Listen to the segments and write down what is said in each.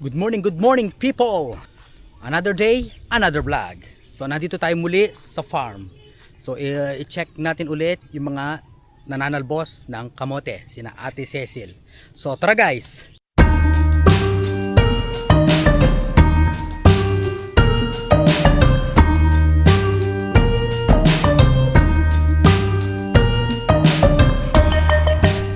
Good morning, good morning people! Another day, another vlog. So nandito tayo muli sa farm. So i- i-check natin ulit yung mga nananalbos ng kamote, sina Ate Cecil. So tara guys!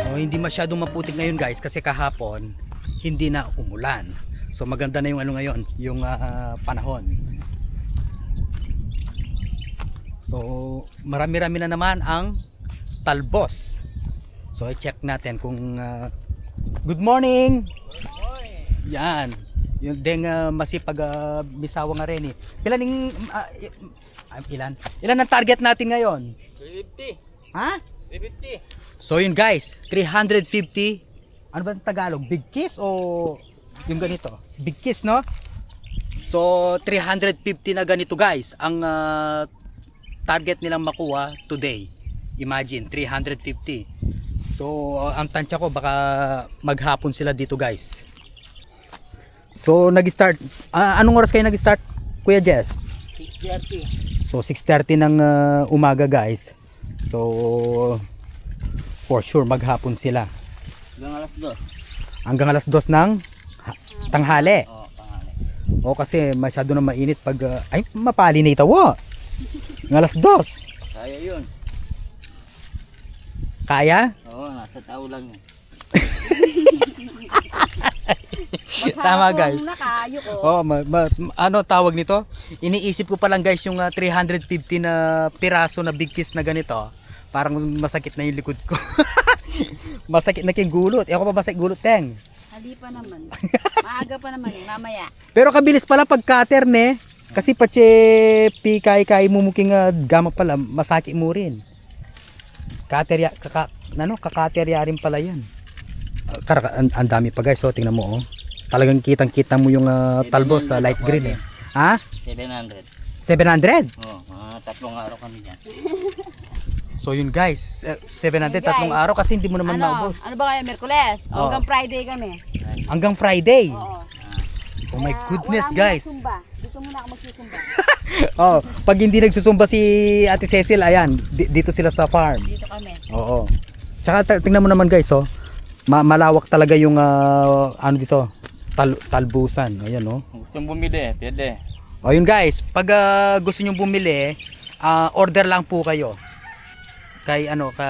So hindi masyadong maputik ngayon guys kasi kahapon hindi na umulan. So maganda na yung ano ngayon, yung ah, panahon. So marami-rami na naman ang talbos. So i-check natin kung ah, Good morning. Yan. Yung deng ah, masipag ah, misawa nga rin eh. Ilan yung ah, ilan? Ilan ang target natin ngayon? 350. Ha? 350. So yun guys, 350 ano ba ang Tagalog? Big kiss o yung ganito? Big kiss no? So 350 na ganito guys ang ah, target nilang makuha today. Imagine 350. So ang tansya ko baka maghapon sila dito guys. So nag-start ah, anong oras kayo nag-start Kuya Jess? 630. So 6.30 ng ah, umaga guys. So for sure maghapon sila. Hanggang alas 2. hanggang alas 2 ng tanghali. Oo, pangalan. O kasi masyado na mainit pag uh, ay mapali na ito wo. Ng alas 2. Kaya yun. Kaya? Oo, nasa tao lang yun. Tama guys. nakayo ko. Oh, ma- ma- ano tawag nito? Iniisip ko pa lang guys yung ah, 350 na piraso na big kiss na ganito. Parang masakit na yung likod ko. masakit na yung gulot. Eh, ako pa masakit gulot, teng. Hali pa naman. Maaga pa naman eh, mamaya. Pero kabilis pala pag cutter ne. Kasi pache pikay kay mumuking uh, gama pala masaki mo rin. Cutter ya kaka, ano kakater ya rin pala 'yan. Uh, kara, ang, ang dami pa guys, so tingnan mo oh. Talagang kitang-kita mo yung uh, talbos sa light green eh. Ha? 700. 700. Oo, mga tatlong araw kami dyan. So yun guys, eh, 700 Guys. tatlong araw kasi hindi mo naman ano, naubos. ano ba kayo, Merkules? Hanggang Friday kami. Hanggang Friday. Oo. Oh my goodness wala guys. Sumba. Dito muna ako magsusumba. Oh, pag hindi nagsusumba si Ate Cecil, ayan, di- dito sila sa farm. Dito kami. Oo. Tsaka tingnan mo naman guys, oh. Ma- malawak talaga yung ah, ano dito, tal- talbusan. Ayan, oh. Gusto mong bumili, pwede. O yun guys, pag ah, gusto niyo bumili, ah, order lang po kayo. Kay ano, ka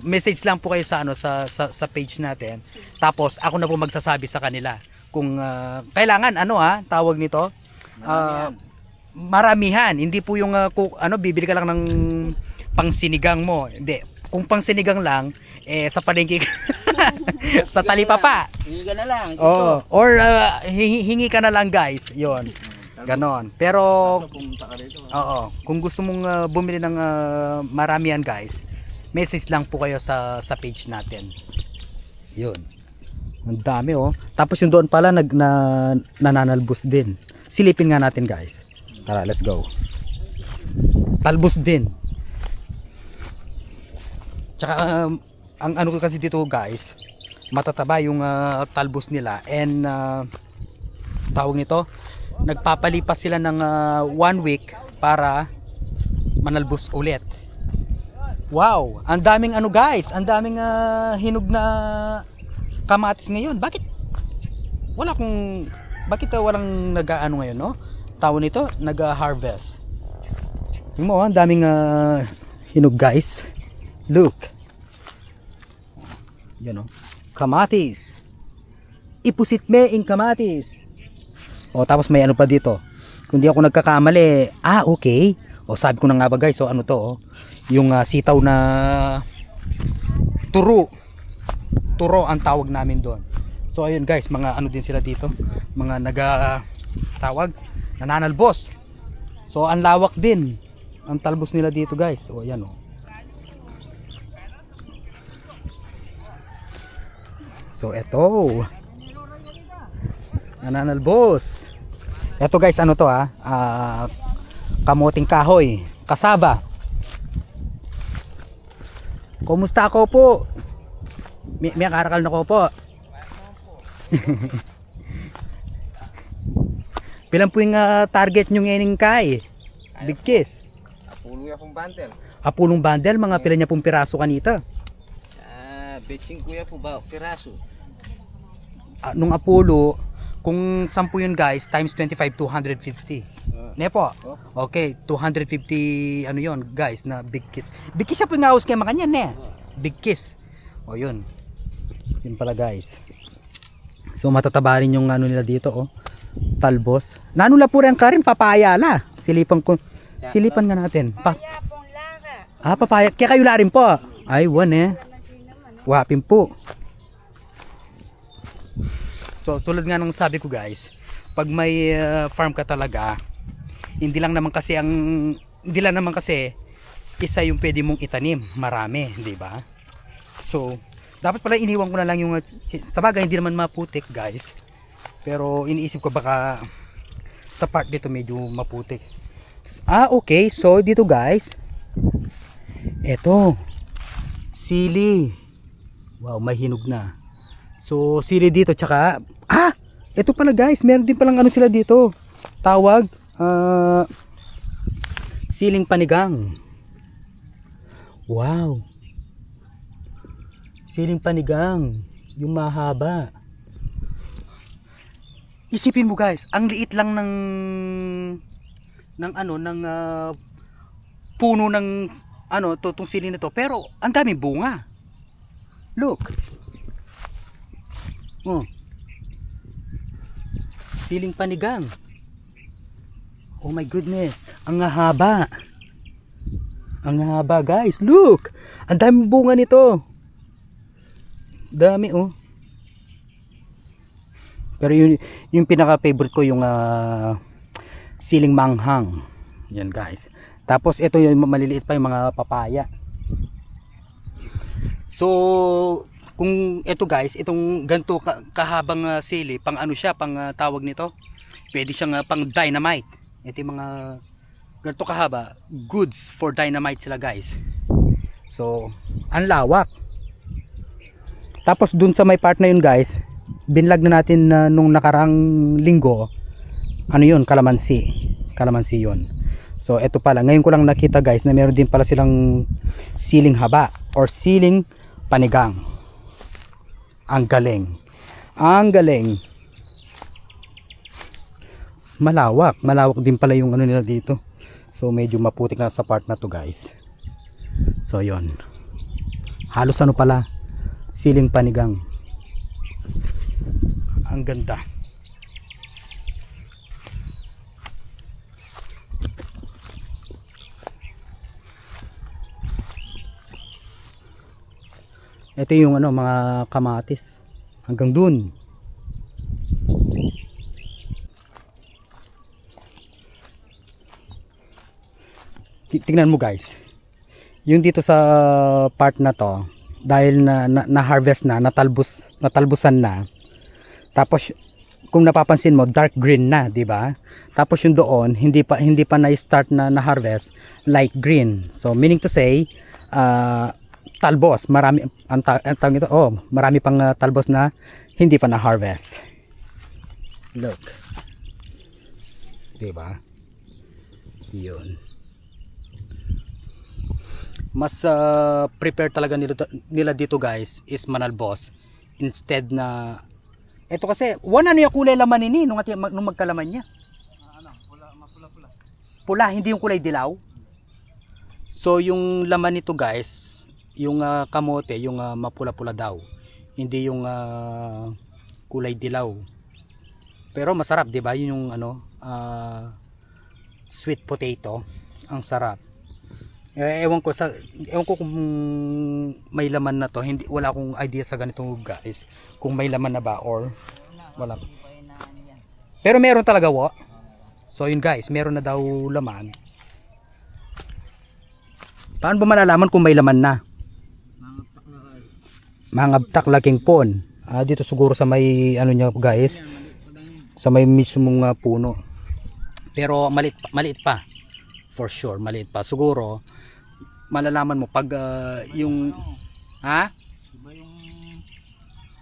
message lang po kayo sa ano sa sa, sa page natin. Tapos ako na po magsasabi sa kanila kung ah, kailangan ano ha, tawag nito. Ah, maramihan, hindi po yung ah, ku- ano bibili ka lang ng pangsinigang mo. Hindi, kung pangsinigang lang eh sa palengke sa talipapa. Hindi ka na lang. Dito. Oh, or ah, hingi, hingi ka na lang guys. 'Yon. Ganon. Pero oo, kung gusto mong ah, bumili ng ah, maramihan guys, message lang po kayo sa sa page natin. 'Yun. Ang dami oh. Tapos yung doon pala nag na, nananalbos din. Silipin nga natin guys. Tara, let's go. Talbos din. Tsaka um, ang ano kasi dito guys, matataba yung ah, talbos nila and ah, tawag nito, nagpapalipas sila ng ah, one week para manalbos ulit. Wow, ang daming ano guys, ang daming ah, hinog na kamatis ngayon. Bakit wala kung bakit ah, walang nag-aano ngayon, no? Tawag nito, nag-harvest. Yung mo, ang daming ah, hinog guys. Look. Yan o. Kamatis. Ipusit me in kamatis. O tapos may ano pa dito. Kung di ako nagkakamali, ah okay. O sabi ko na nga ba guys, so ano to oh. Yung ah, sitaw na turo. Turo ang tawag namin doon. So ayun guys, mga ano din sila dito. Mga naga tawag, nananalbos. So ang lawak din ang talbos nila dito guys. O ayan oh. So eto. Nananalbos. Eto guys, ano to ha? Ah, kamoting kahoy, kasaba. Kumusta ako po? May, may karakal na ko po. Pilan po yung ah, target nyo ngayon kay? Big kiss. Pulo ya pong bundle. Apulong bundle, mga pila niya pong piraso kanita. Ah, betching kuya po ba piraso? Ah, nung Apollo, kung 10 yun guys, times 25, 250. Ah. Nepo. Okay, 250 ano yon guys na big kiss. Big kiss siya po ngawas kay makanya ne. Big kiss. O yun. Yun pala guys. So matataba rin yung ano nila dito oh. Talbos. Nanula po rin ka rin papaya la. Silipan ko. Silipan nga natin. Pa ah, papaya. Kaya kayo la rin po. Ay, one eh. Wapin po. So, tulad nga ng sabi ko guys, pag may uh, farm ka talaga, hindi lang naman kasi ang hindi lang naman kasi isa yung pwede mong itanim, marami, di ba? So, dapat pala iniwan ko na lang yung sa bagay hindi naman maputik, guys. Pero iniisip ko baka sa part dito medyo maputik. Ah, okay. So, dito guys, eto, sili. Wow, may hinog na. So, sili dito tsaka ah, ito pala guys, meron din palang ano sila dito. Tawag ah siling panigang. Wow. Siling panigang, yung mahaba. Isipin mo guys, ang liit lang ng ng ano ng ah, puno ng ano to tong siling na to, pero ang daming bunga. Look. Oh. Siling panigang. Oh my goodness. Ang haba. Ang haba guys. Look. Ang dami bunga nito. Dami oh. Pero yun, yung pinaka favorite ko yung ah, siling manghang. Yan guys. Tapos ito yung maliliit pa yung mga papaya. So, kung ito guys, itong ganto ka, kahabang ah, sili, pang ano siya, pang ah, tawag nito, pwede siyang ah, pang dynamite. Ito mga ganto kahaba, goods for dynamite sila guys. So, ang lawak. Tapos dun sa may part na yun guys, binlag na natin na nung nakarang linggo, ano yun, kalamansi. Kalamansi yun. So, ito pala, ngayon ko lang nakita guys na meron din pala silang siling haba or siling panigang. Ang galing. Ang galing. Malawak. Malawak din pala yung ano nila dito. So medyo maputik na sa part na to guys. So yon. Halos ano pala. Siling panigang. Ang ganda. Ito yung ano mga kamatis. Hanggang dun. Tingnan mo guys. Yung dito sa part na to, dahil na, na, na harvest na, natalbos, natalbusan na. Tapos kung napapansin mo, dark green na, 'di ba? Tapos yung doon, hindi pa hindi pa na-start na na-harvest, light green. So meaning to say, ah talbos, marami ang, ta- ang tawag nito, oh, marami pang ah, talbos na hindi pa na-harvest. Look. 'Di ba? 'Yun. Mas ah, prepare talaga nila, nila dito guys is manalbos instead na ito kasi one ano yung kulay laman ini nung, ati- nung magkalaman niya. Pula, hindi yung kulay dilaw. So yung laman nito guys, yung ah, kamote, yung ah, mapula-pula daw. Hindi yung ah, kulay dilaw. Pero masarap, 'di ba? Yun yung ano, ah, sweet potato. Ang sarap. Eh, ewan ko sa ewan ko kung may laman na to. Hindi wala akong idea sa ganito guys. Kung may laman na ba or wala. Pero meron talaga wo. So yun guys, meron na daw laman. Paano ba malalaman kung may laman na? Mangabtak laking pon. Ah, dito siguro sa may ano niya guys. Sa may mismong ah, puno. Pero maliit, maliit pa. For sure, maliit pa. Siguro malalaman mo pag ah, yung ha? Iba yung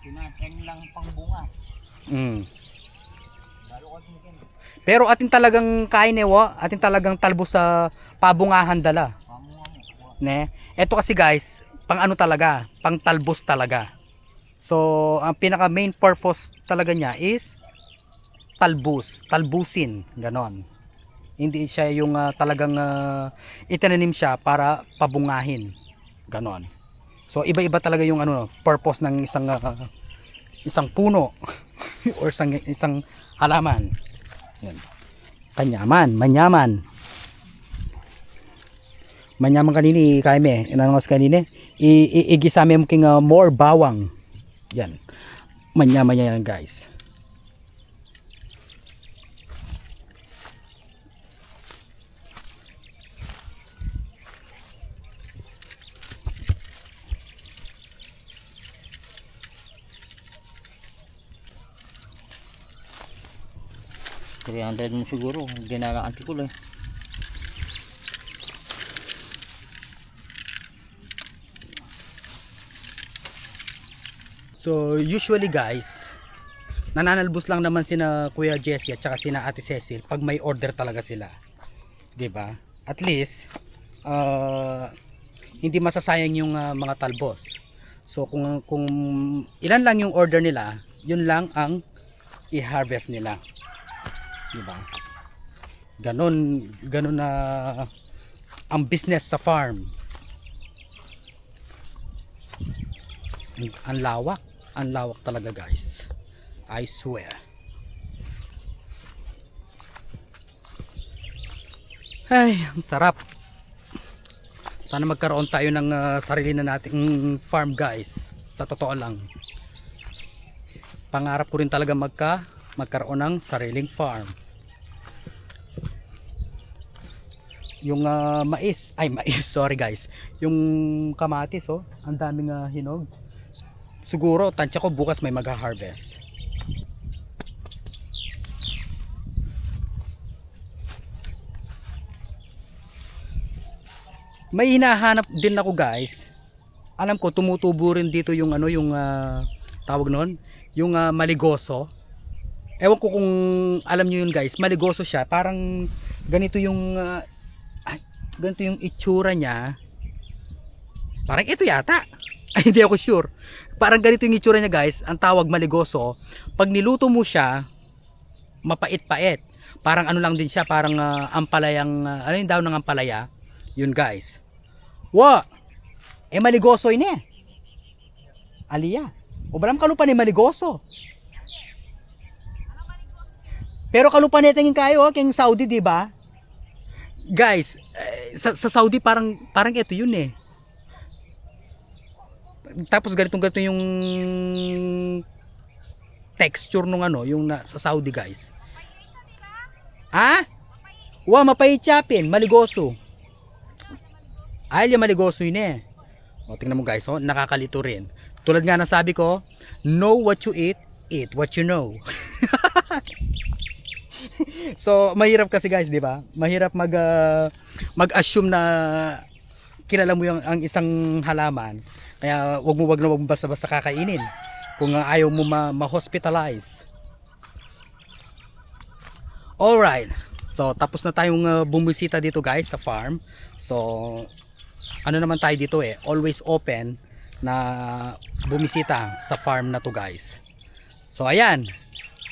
tinatrain lang pang bunga. Mm. Lalo Pero atin talagang kain eh. Atin talagang talbos sa pabungahan dala. Ne? Ito kasi guys, pang ano talaga, pang talbos talaga. So, ang pinaka main purpose talaga niya is talbos, talbusin, ganon. Hindi siya yung ah, talagang ah, itinanim siya para pabungahin, ganon. So, iba-iba talaga yung ano, purpose ng isang ah, isang puno or isang, isang halaman. Yan. Kanyaman, manyaman. Manyaman kanini kaime, inanong kanini, i- i- igisame mo king ah, more bawang. Yan. Manyaman yan guys. Three hundred mo siguro. Ginagaang tikul eh. So usually guys, nananalbos lang naman sina Kuya Jesse at saka sina Ate Cecil pag may order talaga sila. 'Di ba? At least uh, hindi masasayang yung uh, mga talbos. So kung kung ilan lang yung order nila, yun lang ang i-harvest nila. 'Di ba? Ganon ganon na ang business sa farm. Ang- lawak ang lawak talaga guys. I swear. Ay ang sarap. Sana magkaroon tayo ng ah, sarili na nating farm guys. Sa totoo lang. Pangarap ko rin talaga magka magkaroon ng sariling farm. Yung ah, mais ay mais sorry guys. Yung kamatis oh ang daming ah, hinog. Siguro tansya ko bukas may mag-harvest may hinahanap din ako guys. Alam ko tumutubo rin dito yung ano yung ah, tawag noon yung ah, maligoso ewan ko kung alam nyo yun guys maligoso siya. Parang ganito yung ah, ay, ganito yung itsura niya. Parang ito yata. Ay hindi ako sure. Parang ganito yung itsura niya guys. Ang tawag maligoso. Pag niluto mo siya mapait-pait. Parang ano lang din siya parang ah, ampalayang ah, ano yung daw ng ampalaya? Yun guys. Wa! Eh maligoso ini eh. Aliya o balam kalupa ni maligoso pero kalupa ni tingin kayo oh, king Saudi di ba guys eh, sa, sa Saudi parang parang ito yun eh tapos ganitong ganito yung texture nung ano, yung na, sa Saudi guys. Ha? Wa mapait chapin, maligoso. Ay, yung maligoso yun eh. O, tingnan mo guys, oh, nakakalito rin. Tulad nga ng sabi ko, know what you eat, eat what you know. so, mahirap kasi guys, di ba? Mahirap mag, ah, mag-assume na kilala mo yung ang isang halaman kaya wag mo wag na wag mo basta-basta kakainin kung uh, ayaw mo ma- ma-hospitalize. Alright. So tapos na tayong uh, bumisita dito guys sa farm. So ano naman tayo dito eh, always open na bumisita sa farm na to guys. So ayan.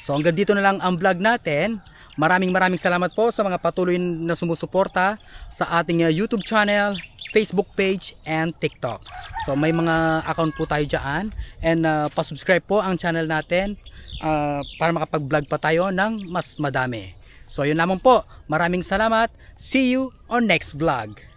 So hanggang dito na lang ang vlog natin. Maraming maraming salamat po sa mga patuloy na sumusuporta sa ating uh, YouTube channel, Facebook page, and TikTok. So may mga account po tayo dyan and uh, pasubscribe po ang channel natin uh, para makapag-vlog pa tayo ng mas madami. So yun lamang po. Maraming salamat. See you on next vlog.